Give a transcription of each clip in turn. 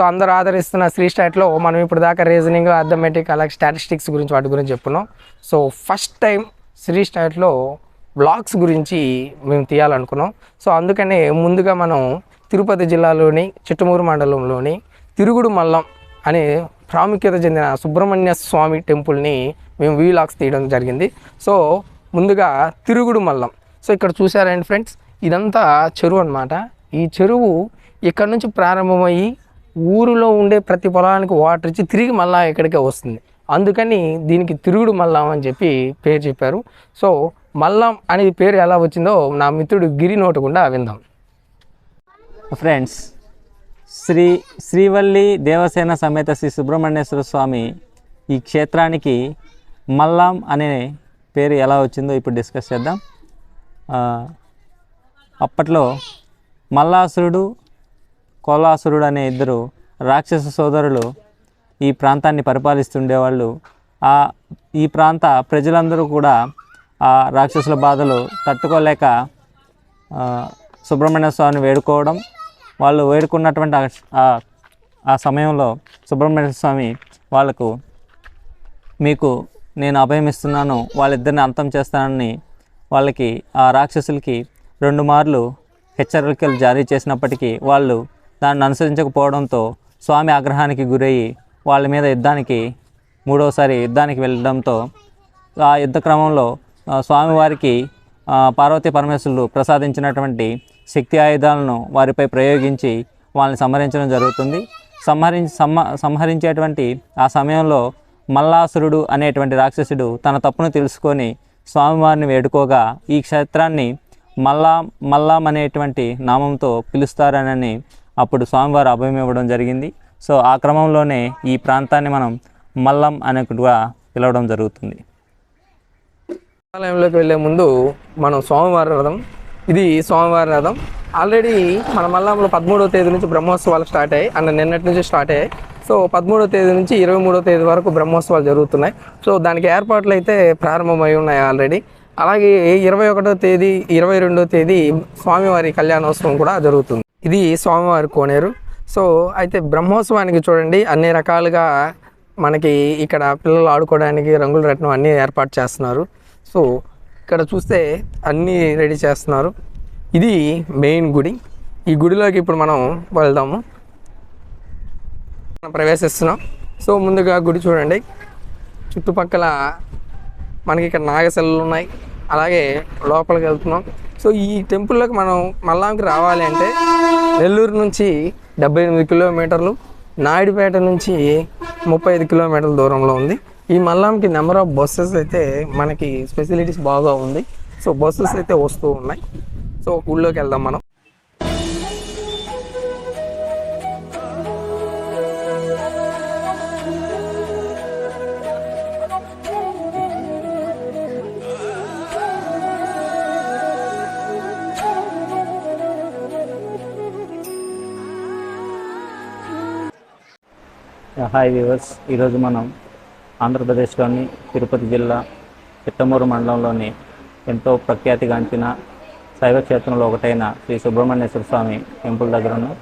So అందరూ ఆదరిస్తున్న శ్రీ స్టాట్లో మనం ఇప్పుడు దాకా రీజనింగ్ అథమెటిక్ అలాగే స్టాటిస్టిక్స్ గురించి వాటి గురించి చెప్పుకున్నాం. సో ఫస్ట్ టైం శ్రీ స్టాట్లో బ్లాగ్స్ గురించి మేము తీయాలనుకున్నాం. సో అందుకనే ముందుగా మనం తిరుపతి జిల్లాలోని చిట్టమూరు మండలంలోని తిరుగుడు మల్లం అనే ప్రాముఖ్యత చెందిన సుబ్రహ్మణ్య స్వామి టెంపుల్ని మేము వీలాగ్స్ తీయడం జరిగింది. సో ముందుగా తిరుగుడు మల్లం. సో ఇక్కడ చూసారండి ఫ్రెండ్స్? ఇదంతా చెరువు అనమాట ఈ చెరువు ఇక్కడ నుంచి ప్రారంభమయ్యి ఊరిలో ఉండే ప్రతి పొలానికి వాటర్ ఇచ్చి తిరిగి మళ్ళా ఇక్కడికే వస్తుంది. అందుకని దీనికి తిరుగుడు మల్లం అని చెప్పి పేరు చెప్పారు. సో మల్లం అనేది పేరు ఎలా వచ్చిందో నా మిత్రుడు గిరి నోటకుండా విందాం. ఫ్రెండ్స్ శ్రీ శ్రీవల్లి దేవసేన సమేత శ్రీ సుబ్రహ్మణ్యేశ్వర స్వామి ఈ క్షేత్రానికి మల్లం అనే పేరు ఎలా వచ్చిందో ఇప్పుడు డిస్కస్ చేద్దాం. అప్పట్లో మల్లాసురుడు కోలాసురుడు అనే ఇద్దరు రాక్షస సోదరులు ఈ ప్రాంతాన్ని పరిపాలిస్తుండేవాళ్ళు. ఆ ఈ ప్రాంత ప్రజలందరూ కూడా ఆ రాక్షసుల బాధలు తట్టుకోలేక సుబ్రహ్మణ్య స్వామిని వేడుకోవడం వాళ్ళు వేడుకున్నటువంటి ఆ- సమయంలో సుబ్రహ్మణ్య స్వామి వాళ్ళకు మీకు నేను అభయమిస్తున్నాను వాళ్ళిద్దరిని అంతం చేస్తానని వాళ్ళకి ఆ రాక్షసులకి రెండు మార్లు హెచ్చరికలు జారీ చేసినప్పటికీ వాళ్ళు దాన్ని అనుసరించకపోవడంతో స్వామి ఆగ్రహానికి గురయ్యి వాళ్ళ మీద యుద్ధానికి మూడవసారి యుద్ధానికి వెళ్ళడంతో ఆ యుద్ధ క్రమంలో స్వామివారికి పార్వతీ పరమేశ్వరులు ప్రసాదించినటువంటి శక్తి ఆయుధాలను వారిపై ప్రయోగించి వాళ్ళని సంహరించడం జరుగుతుంది. సంహరించి సంహ సంహరించేటువంటి ఆ సమయంలో మల్లాసురుడు అనేటువంటి రాక్షసుడు తన తప్పును తెలుసుకొని స్వామివారిని వేడుకోగా ఈ క్షేత్రాన్ని మల్లా మల్లాం అనేటువంటి నామంతో పిలుస్తారనని అప్పుడు స్వామివారు అభయం ఇవ్వడం జరిగింది. సో ఆ క్రమంలోనే ఈ ప్రాంతాన్ని మనం మల్లం అనేకుగా పిలవడం జరుగుతుంది. ఆలయంలోకి వెళ్ళే ముందు మనం స్వామివారి రథం ఇది స్వామివారి రథం. ఆల్రెడీ మన మల్లంలో పదమూడవ తేదీ నుంచి బ్రహ్మోత్సవాలు స్టార్ట్ అయ్యాయి. అండ్ నిన్నటి నుంచి స్టార్ట్ అయ్యాయి. సో పదమూడవ తేదీ నుంచి ఇరవై మూడో తేదీ వరకు బ్రహ్మోత్సవాలు జరుగుతున్నాయి. సో దానికి ఏర్పాట్లు అయితే ప్రారంభమై ఉన్నాయి ఆల్రెడీ. అలాగే ఇరవై ఒకటో తేదీ ఇరవై రెండో తేదీ స్వామివారి కళ్యాణోత్సవం కూడా జరుగుతుంది. ఇది స్వామివారి కోనేరు. సో అయితే బ్రహ్మోత్సవానికి చూడండి అన్ని రకాలుగా మనకి ఇక్కడ పిల్లలు ఆడుకోవడానికి రంగుల రత్నం అన్నీ ఏర్పాటు చేస్తున్నారు. సో ఇక్కడ చూస్తే అన్నీ రెడీ చేస్తున్నారు. ఇది మెయిన్ గుడి. ఈ గుడిలోకి ఇప్పుడు మనం వెళ్దాము. మనం ప్రవేశిస్తున్నాం. సో ముందుగా గుడి చూడండి. చుట్టుపక్కల మనకి ఇక్కడ నాగశల్లు ఉన్నాయి. అలాగే లోపలికి వెళ్తున్నాం. సో ఈ టెంపుల్లోకి మనం మల్లాంకి రావాలి అంటే నెల్లూరు నుంచి డెబ్బై ఎనిమిది కిలోమీటర్లు నాయుడుపేట నుంచి ముప్పై ఐదు కిలోమీటర్ల దూరంలో ఉంది. ఈ మల్లాంకి నెంబర్ ఆఫ్ బస్సెస్ అయితే మనకి ఫెసిలిటీస్ బాగా ఉంది. సో బస్సెస్ అయితే వస్తూ ఉన్నాయి. సో ఊళ్ళోకి వెళ్దాం మనం. హాయ్ వ్యూవర్స్ ఈరోజు మనం ఆంధ్రప్రదేశ్లోని తిరుపతి జిల్లా చిట్టమూరు మండలంలోని ఎంతో ప్రఖ్యాతిగాంచిన శైవ క్షేత్రంలో ఒకటైన శ్రీ సుబ్రహ్మణ్యేశ్వర స్వామి టెంపుల్ దగ్గర ఉన్నాం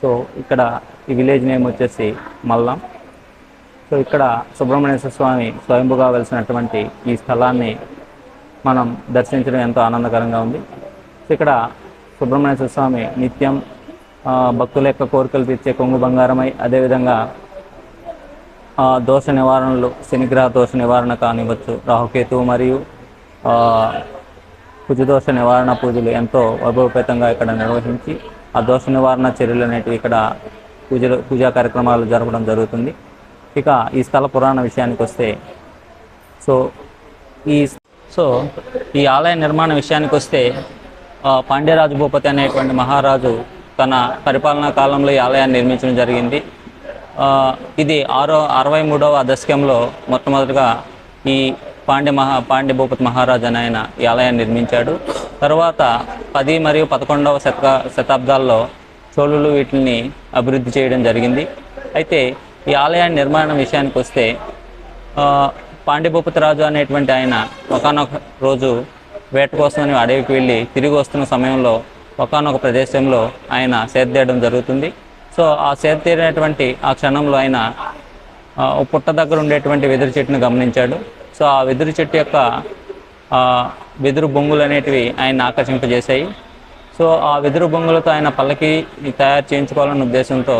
సో ఇక్కడ ఈ విలేజ్ నేమ్ వచ్చేసి మల్లం. సో ఇక్కడ సుబ్రహ్మణ్యేశ్వర స్వామి స్వయంభుగా వెలిసినటువంటి ఈ స్థలాన్ని మనం దర్శించడం ఎంతో ఆనందకరంగా ఉంది. సో ఇక్కడ సుబ్రహ్మణ్యేశ్వర స్వామి నిత్యం భక్తుల యొక్క కోరికలు తీర్చే కొంగు బంగారమై అదేవిధంగా దోష నివారణలు శనిగ్రహ దోష నివారణ కానివ్వచ్చు రాహుకేతు మరియు కుజదోష నివారణ పూజలు ఎంతో వైభవపేతంగా ఇక్కడ నిర్వహించి ఆ దోష నివారణ చర్యలు అనేటివి ఇక్కడ పూజలు పూజా కార్యక్రమాలు జరపడం జరుగుతుంది. ఇక ఈ స్థల పురాణ విషయానికి వస్తే సో ఈ సో ఈ ఆలయ నిర్మాణ విషయానికి వస్తే పాండ్యరాజు భూపతి అనేటువంటి మహారాజు తన పరిపాలనా కాలంలో ఈ ఆలయాన్ని నిర్మించడం జరిగింది. ఇది ఆరో అరవై మూడవ దశకంలో మొట్టమొదటిగా ఈ పాండ్య మహా పాండ్య భూపతి మహారాజు అని ఆయన ఈ ఆలయాన్ని నిర్మించాడు. తర్వాత పది మరియు పదకొండవ శతక శతాబ్దాల్లో చోళులు వీటిని అభివృద్ధి చేయడం జరిగింది. అయితే ఈ ఆలయాన్ని నిర్మాణం విషయానికి వస్తే పాండ్యభూపతి రాజు అనేటువంటి ఆయన ఒకనొక రోజు వేట కోసమని అడవికి వెళ్ళి తిరిగి వస్తున్న సమయంలో ఒకనొక ప్రదేశంలో ఆయన సేద్దేయడం జరుగుతుంది. సో ఆ సేద తీరినటువంటి ఆ క్షణంలో ఆయన పుట్ట దగ్గర ఉండేటువంటి వెదురు చెట్టును గమనించాడు. సో ఆ వెదురు చెట్టు యొక్క వెదురు బొంగులు అనేటివి ఆయన ఆకర్షింపజేశాయి. సో ఆ వెదురు బొంగులతో ఆయన పల్లకి తయారు చేయించుకోవాలన్న ఉద్దేశంతో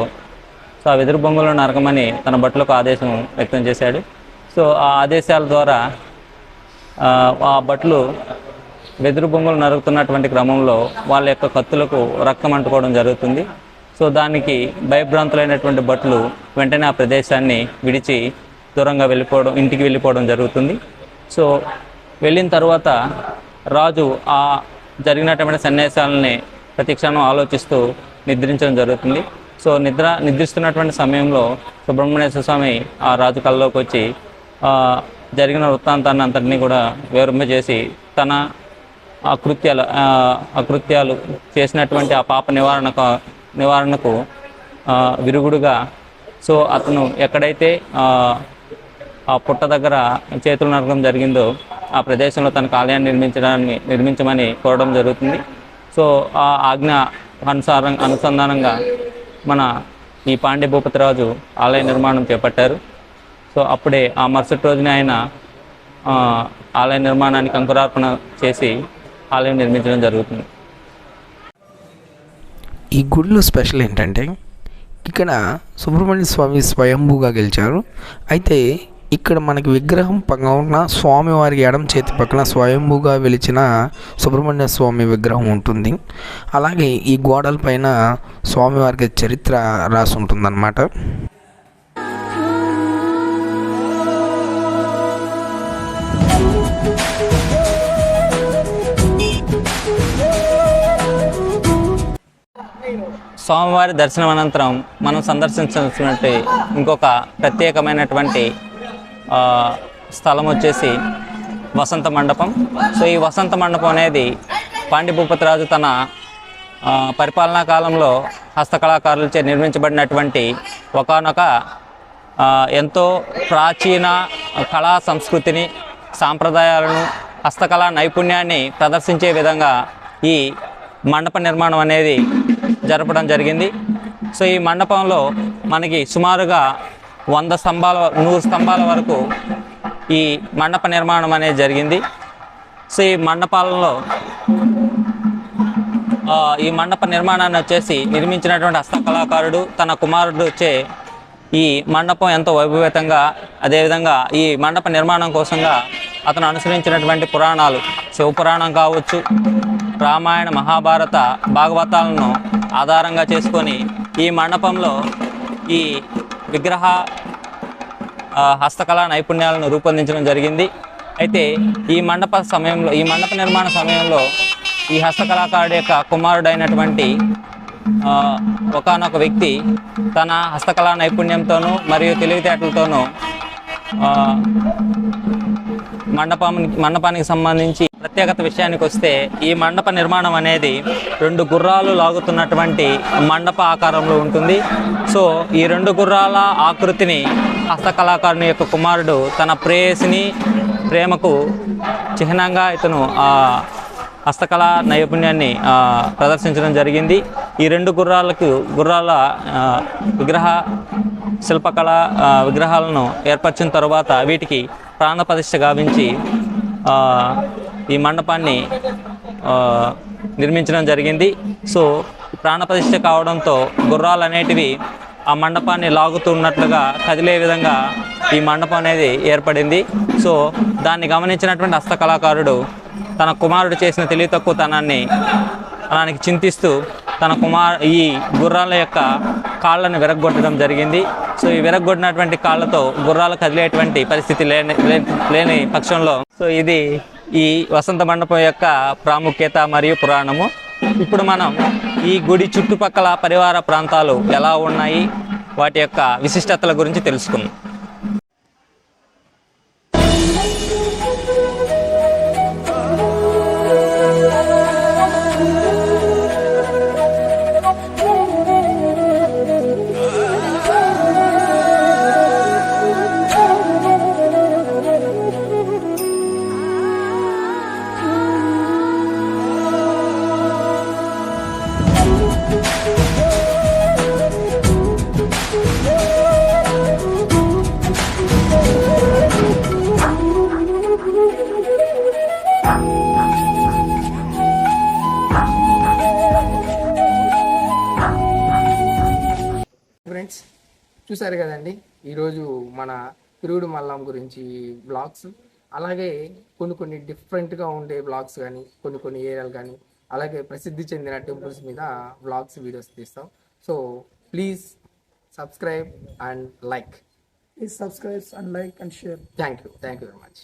సో ఆ వెదురు బొంగులను నరకమని తన బట్టలకు ఆదేశం వ్యక్తం చేశాడు. సో ఆ ఆదేశాల ద్వారా ఆ, బట్టలు వెదురు బొంగులు నరుకుతున్నటువంటి క్రమంలో వాళ్ళ యొక్క కత్తులకు రక్తం అంటుకోవడం జరుగుతుంది. సో దానికి భయభ్రాంతులైనటువంటి భటులు వెంటనే ఆ ప్రదేశాన్ని విడిచి దూరంగా వెళ్ళిపోవడం ఇంటికి వెళ్ళిపోవడం జరుగుతుంది. సో వెళ్ళిన తర్వాత రాజు ఆ జరిగినటువంటి సన్నివేశాలని ప్రతి క్షణం ఆలోచిస్తూ నిద్రించడం జరుగుతుంది. సో నిద్ర నిద్రిస్తున్నటువంటి సమయంలో సుబ్రహ్మణ్యేశ్వర స్వామి ఆ రాజు కళ్ళలోకి వచ్చి జరిగిన వృత్తాంతాన్ని అంతటినీ కూడా వివరింపజేసి తన అకృత్యాలు అకృత్యాలు చేసినటువంటి ఆ పాప నివారణకు నివారణకు విరుగుడుగా. సో అతను ఎక్కడైతే ఆ, పుట్ట దగ్గర చేతులు నరకడం జరిగిందో ఆ ప్రదేశంలో తన ఆలయాన్ని నిర్మించడాన్ని నిర్మించమని కోరడం జరుగుతుంది. సో ఆ ఆజ్ఞ అనుసారం అనుసంధానంగా మన ఈ పాండ్య భూపతిరాజు ఆలయ నిర్మాణం చేపట్టారు. సో అప్పుడే ఆ మరుసటి రోజున ఆయన ఆలయ నిర్మాణానికి అంకురార్పణ చేసి ఆలయం నిర్మించడం జరుగుతుంది. ఈ గుడిలో స్పెషల్ ఏంటంటే ఇక్కడ సుబ్రహ్మణ్య స్వామి స్వయంభూగా గెలిచారు. అయితే ఇక్కడ మనకి విగ్రహం పక్కన ఉన్న స్వామివారికి ఎడం చేతి పక్కన స్వయంభూగా వెలిచిన సుబ్రహ్మణ్య స్వామి విగ్రహం ఉంటుంది. అలాగే ఈ గోడల పైన స్వామివారికి చరిత్ర రాసి ఉంటుందన్నమాట. స్వామివారి దర్శనం అనంతరం మనం సందర్శించినటువంటి ఇంకొక ప్రత్యేకమైనటువంటి స్థలం వచ్చేసి వసంత మండపం. సో ఈ వసంత మండపం అనేది పాండ్యభూపతిరాజు తన పరిపాలనా కాలంలో హస్తకళాకారులచే నిర్మించబడినటువంటి ఒకనొక ఎంతో ప్రాచీన కళా సంస్కృతిని సాంప్రదాయాలను హస్తకళా నైపుణ్యాన్ని ప్రదర్శించే విధంగా ఈ మండప నిర్మాణం అనేది జరపడం జరిగింది. సో ఈ మండపంలో మనకి సుమారుగా వంద స్తంభాల నూరు స్తంభాల వరకు ఈ మండప నిర్మాణం అనేది జరిగింది. సో ఈ మండపాలలో ఈ మండప నిర్మాణాన్ని వచ్చేసి నిర్మించినటువంటి హస్తకళాకారుడు తన కుమారుడు వచ్చే ఈ మండపం ఎంతో వైభవేతంగా అదేవిధంగా ఈ మండప నిర్మాణం కోసంగా అతను అనుసరించినటువంటి పురాణాలు శివపురాణం కావచ్చు రామాయణ మహాభారత భాగవతాలను ఆధారంగా చేసుకొని ఈ మండపంలో ఈ విగ్రహ హస్తకళా నైపుణ్యాలను రూపొందించడం జరిగింది. అయితే ఈ మండప సమయంలో ఈ మండప నిర్మాణ సమయంలో ఈ హస్తకళాకారుడు యొక్క కుమారుడైనటువంటి ఒకనొక వ్యక్తి తన హస్తకళా నైపుణ్యంతోనూ మరియు తెలివితేటలతోనూ మండపం మండపానికి మండపానికి సంబంధించి ప్రత్యేకత విషయానికి వస్తే ఈ మండప నిర్మాణం అనేది రెండు గుర్రాలు లాగుతున్నటువంటి మండప ఆకారంలో ఉంటుంది. సో ఈ రెండు గుర్రాల ఆకృతిని హస్తకళాకారుని యొక్క కుమారుడు తన ప్రేయసిని ప్రేమకు చిహ్నంగా ఇతను హస్తకళా నైపుణ్యాన్ని ప్రదర్శించడం జరిగింది. ఈ రెండు గుర్రాలకు గుర్రాల విగ్రహ శిల్పకళ విగ్రహాలను ఏర్పరిచిన తర్వాత వీటికి ప్రాణప్రతిష్ఠ గావించి ఈ మండపాన్ని నిర్మించడం జరిగింది. సో ప్రాణప్రతిష్ఠ కావడంతో గుర్రాలు అనేటివి ఆ మండపాన్ని లాగుతున్నట్లుగా కదిలే విధంగా ఈ మండపం అనేది ఏర్పడింది. సో దాన్ని గమనించినటువంటి హస్తకళాకారుడు తన కుమారుడు చేసిన తెలివి తక్కువతనాన్ని తనానికి చింతిస్తూ తన కుమార్ ఈ గుర్రాల యొక్క కాళ్ళను విరగొట్టడం జరిగింది. సో ఈ విరగొట్టినటువంటి కాళ్ళతో గుర్రాలు కదిలేటువంటి పరిస్థితి లేని లే- లేని పక్షంలో సో ఇది ఈ వసంత మండపం యొక్క ప్రాముఖ్యత మరియు పురాణము. ఇప్పుడు మనం ఈ గుడి చుట్టుపక్కల పరివార ప్రాంతాలు ఎలా ఉన్నాయి? వాటి యొక్క విశిష్టతల గురించి తెలుసుకుందాం. చూసారు కదండి. ఈరోజు మన తిరుగుడు మల్లం గురించి బ్లాగ్స్ అలాగే కొన్ని కొన్ని డిఫరెంట్గా ఉండే బ్లాగ్స్ కానీ కొన్ని కొన్ని ఏరియాలు కానీ అలాగే ప్రసిద్ధి చెందిన టెంపుల్స్ మీద బ్లాగ్స్ వీడియోస్ తీస్తాం. So please subscribe and like. Please subscribe and like and share. Thank you thank you very much.